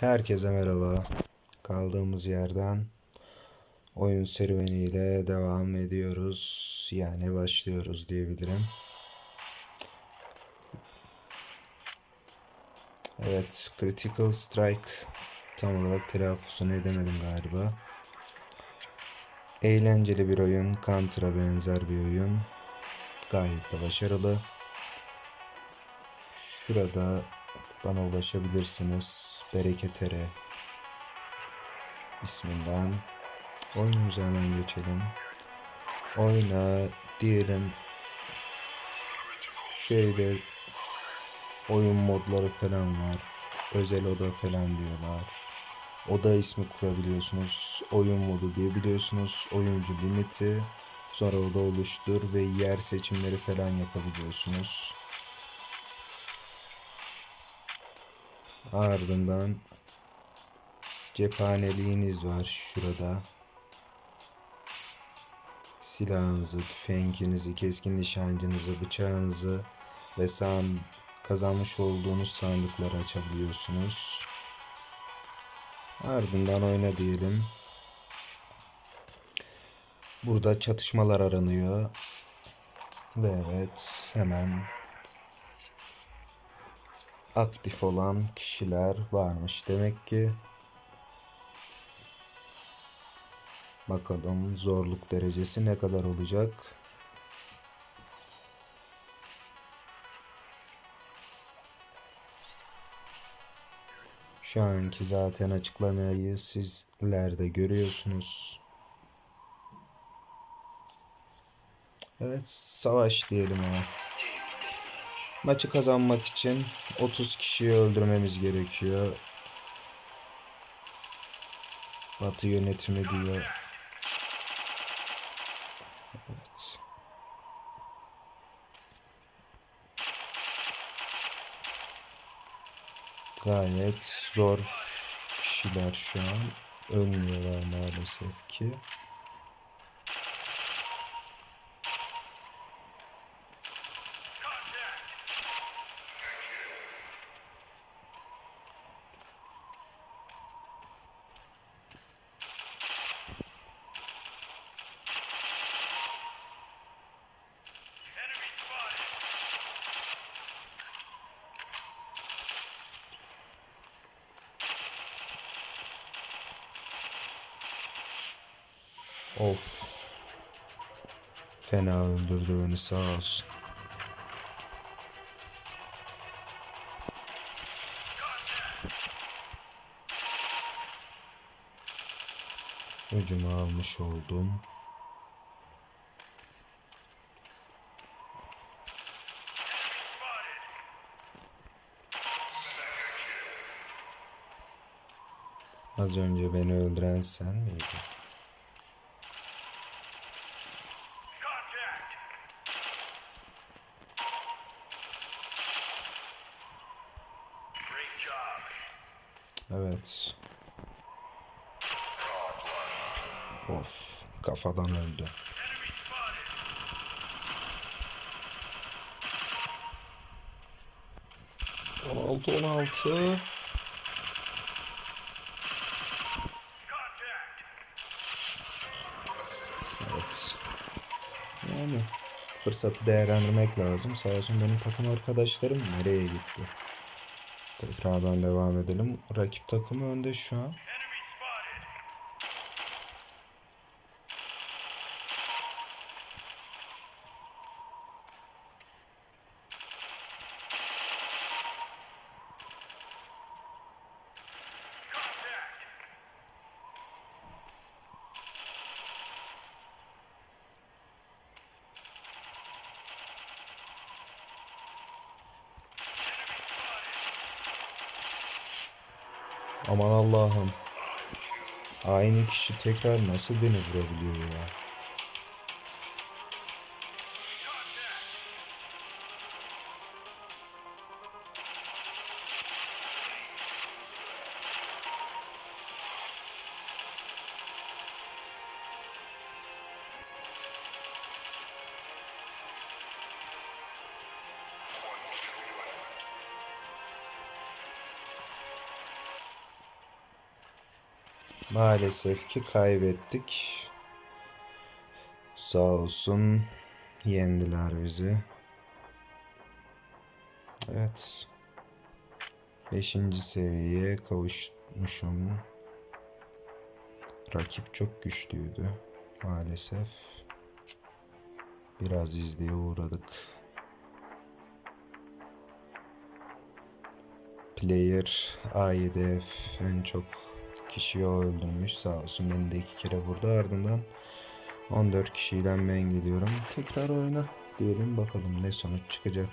Herkese merhaba. Kaldığımız yerden oyun serüveniyle devam ediyoruz. Yani başlıyoruz diyebilirim. Evet, Critical Strike tam olarak telaffuzunu edemedim galiba. Eğlenceli bir oyun, Counter'a benzer bir oyun. Gayet de başarılı. Şurada bana ulaşabilirsiniz. Bereketere isminden. Oyunumuza hemen geçelim. Oyna diyelim. Şöyle oyun modları falan var. Özel oda falan diyorlar. Oda ismi kurabiliyorsunuz. Oyun modu diyebiliyorsunuz. Oyuncu limiti. Sonra oda oluştur ve yer seçimleri falan yapabiliyorsunuz. Ardından cephaneliğiniz var şurada. Silahınızı, tüfenginizi, keskin nişancınızı, bıçağınızı ve san kazanmış olduğunuz sandıkları açabiliyorsunuz. Ardından oyna diyelim. Burada çatışmalar aranıyor. Ve evet hemen aktif olan kişiler varmış demek ki. Bakalım zorluk derecesi ne kadar olacak? Şu anki zaten açıklamayı sizler de görüyorsunuz. Evet savaş diyelim ama. Maçı kazanmak için 30 kişiyi öldürmemiz gerekiyor. Batı yönetimi diyor. Evet. Gayet zor kişiler şu an. Ölmüyorlar maalesef ki. Of. Fena öldürdü beni sağ olsun. Öcümü almış oldum. Az önce beni öldüren sen miydin? Evet. Of, kafadan öldü. Spotted. 16 16. Contact! Evet. Yani fırsatı değerlendirmek lazım. Sağ olsun benim takım arkadaşlarım nereye gitti? Tekrardan devam edelim. Rakip takımı önde şu an. Aman Allah'ım. Aynı kişi tekrar nasıl beni vurabiliyor ya? Maalesef ki kaybettik. Sağ olsun yendiler bizi. Evet. Beşinci seviyeye kavuşmuşum. Rakip çok güçlüydü maalesef. Biraz izleye uğradık. Player A7F en çok kişiyi o öldürmüş sağ olsun beni de iki kere vurdu ardından 14 kişiden ben geliyorum. Tekrar oyna diyelim bakalım ne sonuç çıkacak.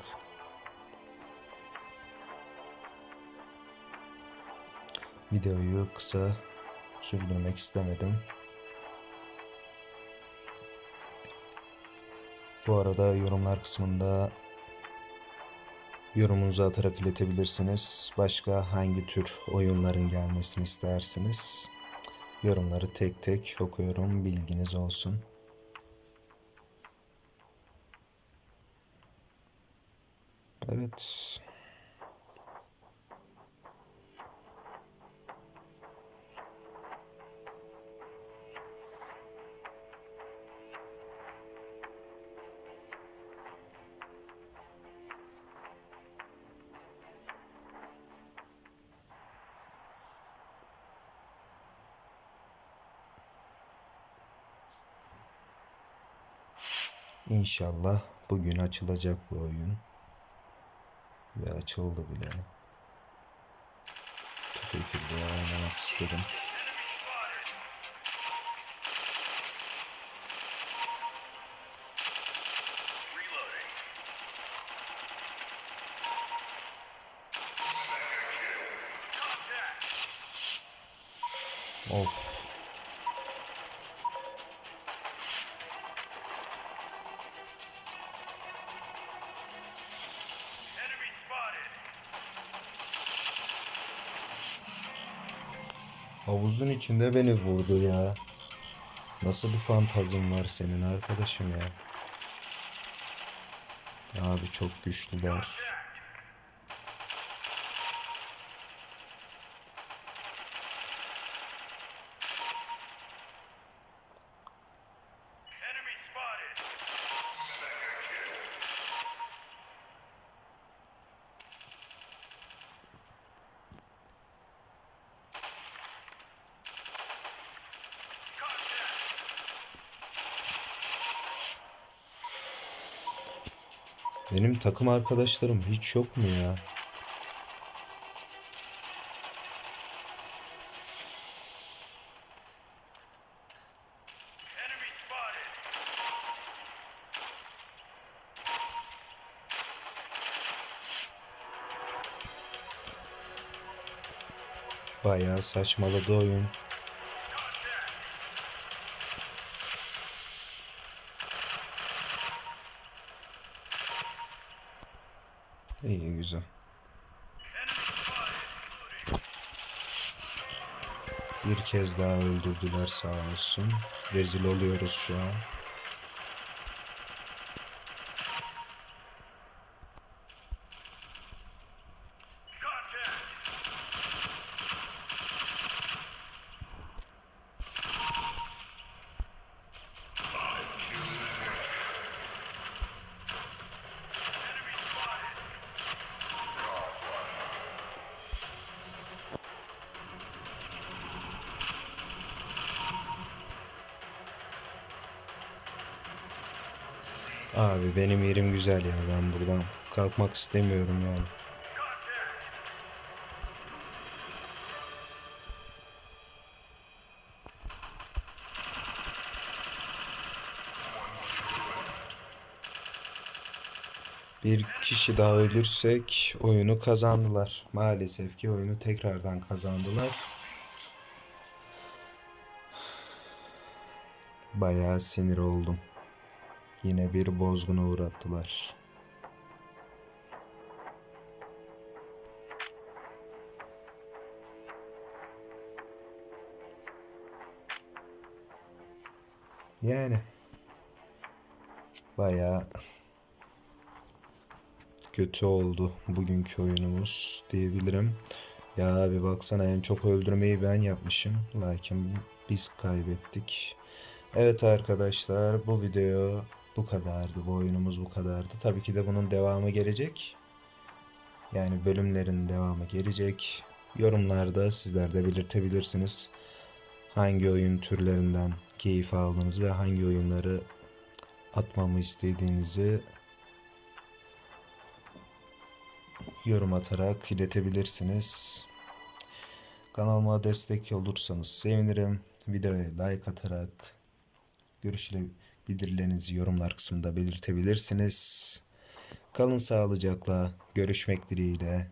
Videoyu kısa sürdürmek istemedim. Bu arada yorumlar kısmında yorumunuzu atarak iletebilirsiniz. Başka hangi tür oyunların gelmesini istersiniz? Yorumları tek tek okuyorum. Bilginiz olsun. Evet. İnşallah bugün açılacak bu oyun. Ve açıldı bile. Tüfekirliğe oynamak istedim. Havuzun içinde beni vurdu ya. Nasıl bir fantazin var senin arkadaşım ya? Abi çok güçlüler. Benim takım arkadaşlarım hiç yok mu ya? Bayağı saçmaladı oyun. İyi güzel. Bir kez daha öldürdüler sağ olsun. Rezil oluyoruz şu an. Abi benim yerim güzel ya. Ben buradan kalkmak istemiyorum yani. Bir kişi daha ölürsek oyunu kazandılar. Maalesef ki oyunu tekrardan kazandılar. Bayağı sinir oldum. Yine bir bozguna uğrattılar. Yani bayağı kötü oldu bugünkü oyunumuz diyebilirim. Ya abi baksana en çok öldürmeyi ben yapmışım. Lakin biz kaybettik. Evet arkadaşlar bu video bu kadardı. Bu oyunumuz bu kadardı. Tabii ki de bunun devamı gelecek. Yani bölümlerin devamı gelecek. Yorumlarda sizler de belirtebilirsiniz. Hangi oyun türlerinden keyif aldınız ve hangi oyunları atmamı istediğinizi yorum atarak iletebilirsiniz. Kanalıma destek olursanız sevinirim. Videoya like atarak görüşleri bildirilerinizi yorumlar kısmında belirtebilirsiniz. Kalın sağlıcakla. Görüşmek dileğiyle.